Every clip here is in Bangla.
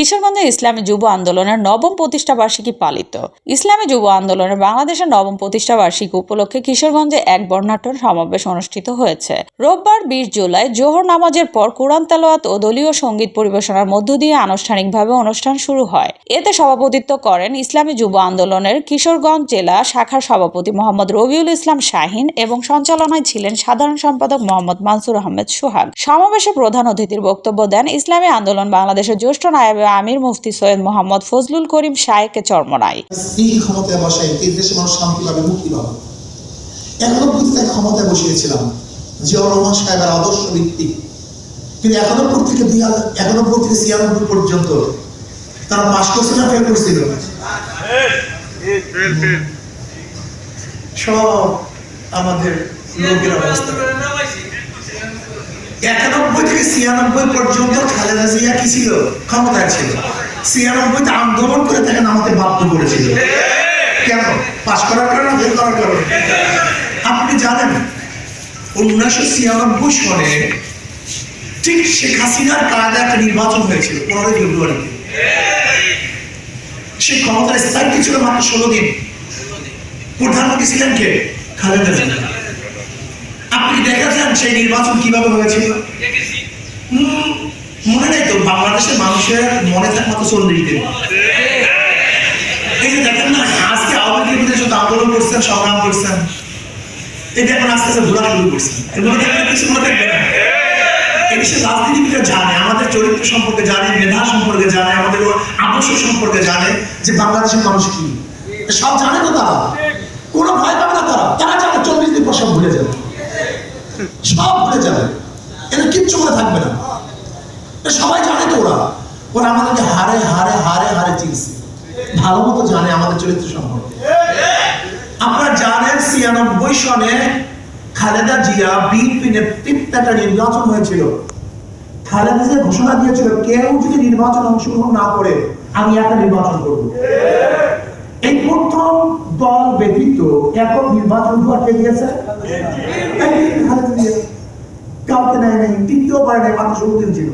কিশোরগঞ্জে ইসলামী যুব আন্দোলনের নবম প্রতিষ্ঠা বার্ষিকী পালিত। ইসলামী যুব আন্দোলনের বাংলাদেশের নবম প্রতিষ্ঠা বার্ষিকী উপলক্ষে কিশোরগঞ্জে এক বর্ণাঢ্য সমাবেশ অনুষ্ঠিত হয়েছে। রোববার বিশ জুলাই জোহর নামাজের পর কোরআন তেলাওয়াত ও দলীয় সংগীত পরিবেশনার মধ্য দিয়ে আনুষ্ঠানিকভাবে অনুষ্ঠান শুরু হয়। এতে সভাপতিত্ব করেন ইসলামী যুব আন্দোলনের কিশোরগঞ্জ জেলা শাখার সভাপতি মোহাম্মদ রবিউল ইসলাম শাহিন এবং সঞ্চালনায় ছিলেন সাধারণ সম্পাদক মোহাম্মদ মানসুর আহমেদ সোহাগ। সমাবেশে প্রধান অতিথির বক্তব্য দেন ইসলামী আন্দোলন বাংলাদেশের জ্যেষ্ঠ নায়েবে আমির মুফতি সৈয়দ মোহাম্মদ ফজলুল করিম শায়েকে চরমনাই। স্ত্রীর ক্ষমতায় বসাই এই দেশে মানুষ শান্তি পাবে মুক্তি পাবে। এখনও প্রত্যেক ক্ষমতায় বসিয়েছিলাম জিয়া রহমান সাহেবের আদর্শ ভিত্তিক। কিন্তু এখনও পর থেকে দুই হাজার এখনও পর থেকে ছিয়ানব্বই পর্যন্ত তারা পাশ করছে ফেল করছিল। সব আমাদের লোকের অবস্থা একানব্বই থেকে ছিয়ানব্বই পর্যন্ত খালেদা জিয়া কি ছিল? ক্ষমতায় ছিল। ছিয়ানব্বইতে আন্দোলন করে তাকে নামাতে বাধ্য করেছিল। কেন? পাশ করার কারণে ভুল করার কারণে? আপনি জানেন, উনিশশো ছিয়ানব্বই সনে ঠিক শেখ হাসিনার কায়দা একটা নির্বাচন হয়েছিল, পনেরোই ফেব্রুয়ারিতে সেই ক্ষমতার স্থায়িত্ব ছিল মাত্র ষোলো দিন? প্রধানমন্ত্রী ছিলেন কে? খালেদা জিয়া। আপনি দেখেছেন সেই নির্বাচন কীভাবে হয়েছিল? মনে নেই তো, বাংলাদেশের মানুষের মনে থাকে মাত্র চল্লিশ দিন। এই যে দেখেন না, আজকে আওয়ামী লীগের আন্দোলন করছেন, সংগ্রাম করছেন এটা এখন আস্তে আস্তে ঘোরা শুরু করছেন। রাজনীতিবিদরা জানে, আমাদের চরিত্র সম্পর্কে জানে, মেধা সম্পর্কে জানে, আমাদের আদর্শ সম্পর্কে জানে যে বাংলাদেশের মানুষ কি। সব জানে তো তারা। কোনো ভয় পাবে না তারা। তারা জানে চল্লিশ দিন পর সব ভুলে যাবে। সব ভুলে যাবে। এদের কিচ্ছু মনে থাকবে না। সবাই জানে তো ওরা। ওরা আমাদেরকে হারে হারে হারে হারে চিনছে। ভালো মতো জানে আমাদের চরিত্র সম্পর্কে। আপনারা জানেন ছিয়ানব্বই সনে খালেদা জিয়া বিএনপি নেতৃত্বে নির্বাচন হয়েছিল। খালেদা জিয়া ঘোষণা দিয়েছিল, কেউ যদি নির্বাচন অংশগ্রহণ না করে, আমি একটা নির্বাচন করব। এই প্রথম দল ব্যতীত একক নির্বাচন হওয়ার কে দিয়েছে? খালেদা জিয়া। তৃতীয় পারে নাই মাত্র দিন ছিল।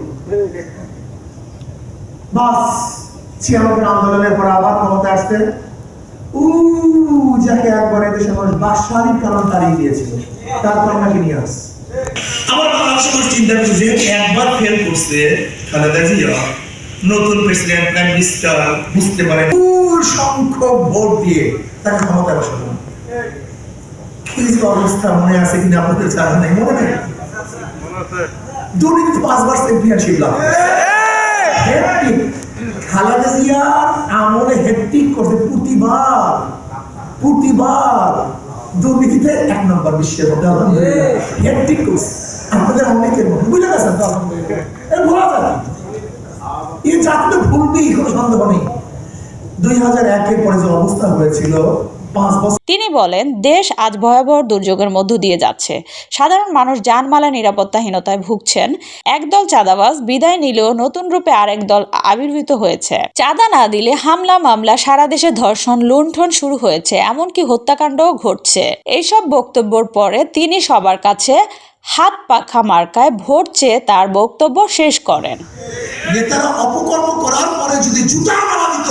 বাস ছিয়ানব্বই আন্দোলনের পর আবার ক্ষমতা আসতে। উ যাকে একবার এদেশে মানুষ বাসারির কারণ তাড়িয়ে দিয়েছিল। তারপর নাকি নিয়ে আস আমার বাংলাদেশের মানুষ চিন্তা করছে যে একবার ফেল করছে খালেদা জিয়া নতুন প্রেসিডেন্ট প্রাইম মিনিস্টার বুঝতে পারে সংখ্যক ভোট দিয়ে তাকে ক্ষমতায় বসানো কি অবস্থা মনে আছে কিনা আপনাদের জানা নেই মনে নেই? দুর্নীতি পাঁচবার চ্যাম্পিয়নশিপ লাভ হ্যাট্রিক খালেদা জিয়ার আমলে হ্যাট্রিক করছে প্রতিবার প্রতিবার। দুর্নীতিতে এক নম্বর বিশ্বের মধ্যে, আলহামদুলিল্লাহ। হ্যাট্রিক করছে। আমাদের অনেকের মধ্যে। বুঝে গেছেন তো আলহামদুলিল্লাহ। ভোলা জাতি এই জাতি তো ভুলবেই কোনো সন্দেহ নেই। দুই হাজার একের পরে যে অবস্থা হয়েছিল পাঁচ তিনি বলেন দেশ আজ ভয়াবহ দুর্যোগের মধ্য দিয়ে যাচ্ছে। সাধারণ মানুষ যানমালা নিরাপত্তাহীনতায় ভুগছেন। একদল চাঁদাবাজ বিদায় নিলেও নতুন রূপে আরেক দল আবির্ভূত হয়েছে। চাঁদা না দিলে হামলা মামলা সারা দেশে ধর্ষণ লুণ্ঠন শুরু হয়েছে। এমনকি হত্যাকাণ্ডও ঘটছে। এইসব বক্তব্যের পরে তিনি সবার কাছে হাত পাখা মার্কায় ভোট চেয়ে তার বক্তব্য শেষ করেন। নেতারা অপকর্ম করার পরে যদি জুতা মারা দিত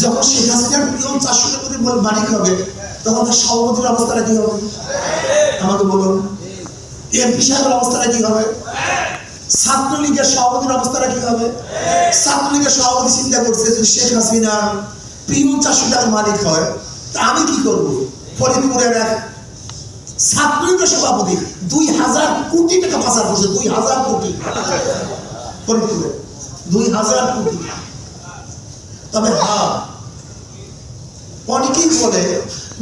যখন শেখ হাসিনার প্রিয় চারশো কোটি মালিক হবে? তখন তার সভাপতির অবস্থাটা কি হবে? আমাকে বলুন। এমপি সাহেবের অবস্থাটা কি হবে? ছাত্রলীগের সভাপতির অবস্থাটা কি হবে? ছাত্রলীগের সভাপতি চিন্তা করছে যে শেখ হাসিনা প্রিয় চারশো টাকার মালিক হয়। তা আমি কি করব? ফরিদপুরের এক ছাত্রলীগের সভাপতি দুই হাজার কোটি টাকা পাচার করছে, দুই হাজার কোটি। ফরিদপুরে দুই হাজার কোটি। তবে হ্যাঁ অনেকেই বলে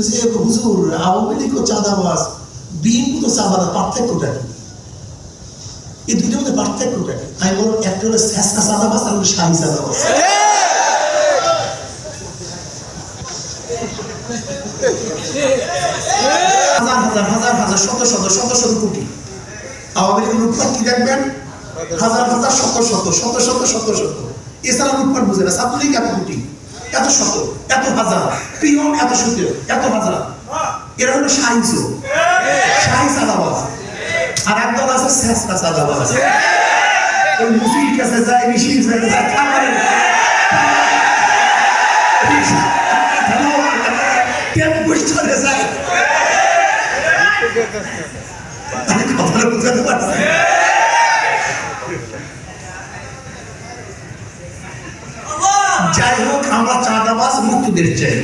যে, হুজুর, আওয়ামী লীগ ও চাঁদাবাজ, বিএনপি তো চাঁদাবাজ, পার্থক্যটা কি? এই দুটোর মধ্যে পার্থক্যটা কি? আমি বললাম একটা হলো শেষকা চাঁদাবাজ আর হলো শাহী চাঁদাবাজ। হাজার হাজার হাজার হাজার, শত শত শত শত কোটি। আওয়ামী লীগের লুটপাট কি দেখবেন? হাজার হাজার, শত শত শত শত শত শত। এছাড়া লুটপাট বুঝে না। ছাত্রলীগ এত কোটি। এত শত এত হাজার পিয়ন এত শত এত হাজার এরা হলো সাহিত্য শাহী চাঁদাবাজ। আর একদল আছে শেষকা চাঁদাবাজ। ওই মুসির কাছে যায় কাছে যায় খাবারের বুঝাতে পারছি যাই হোক আমরা চাঁদাবাস মুক্তদের চাই।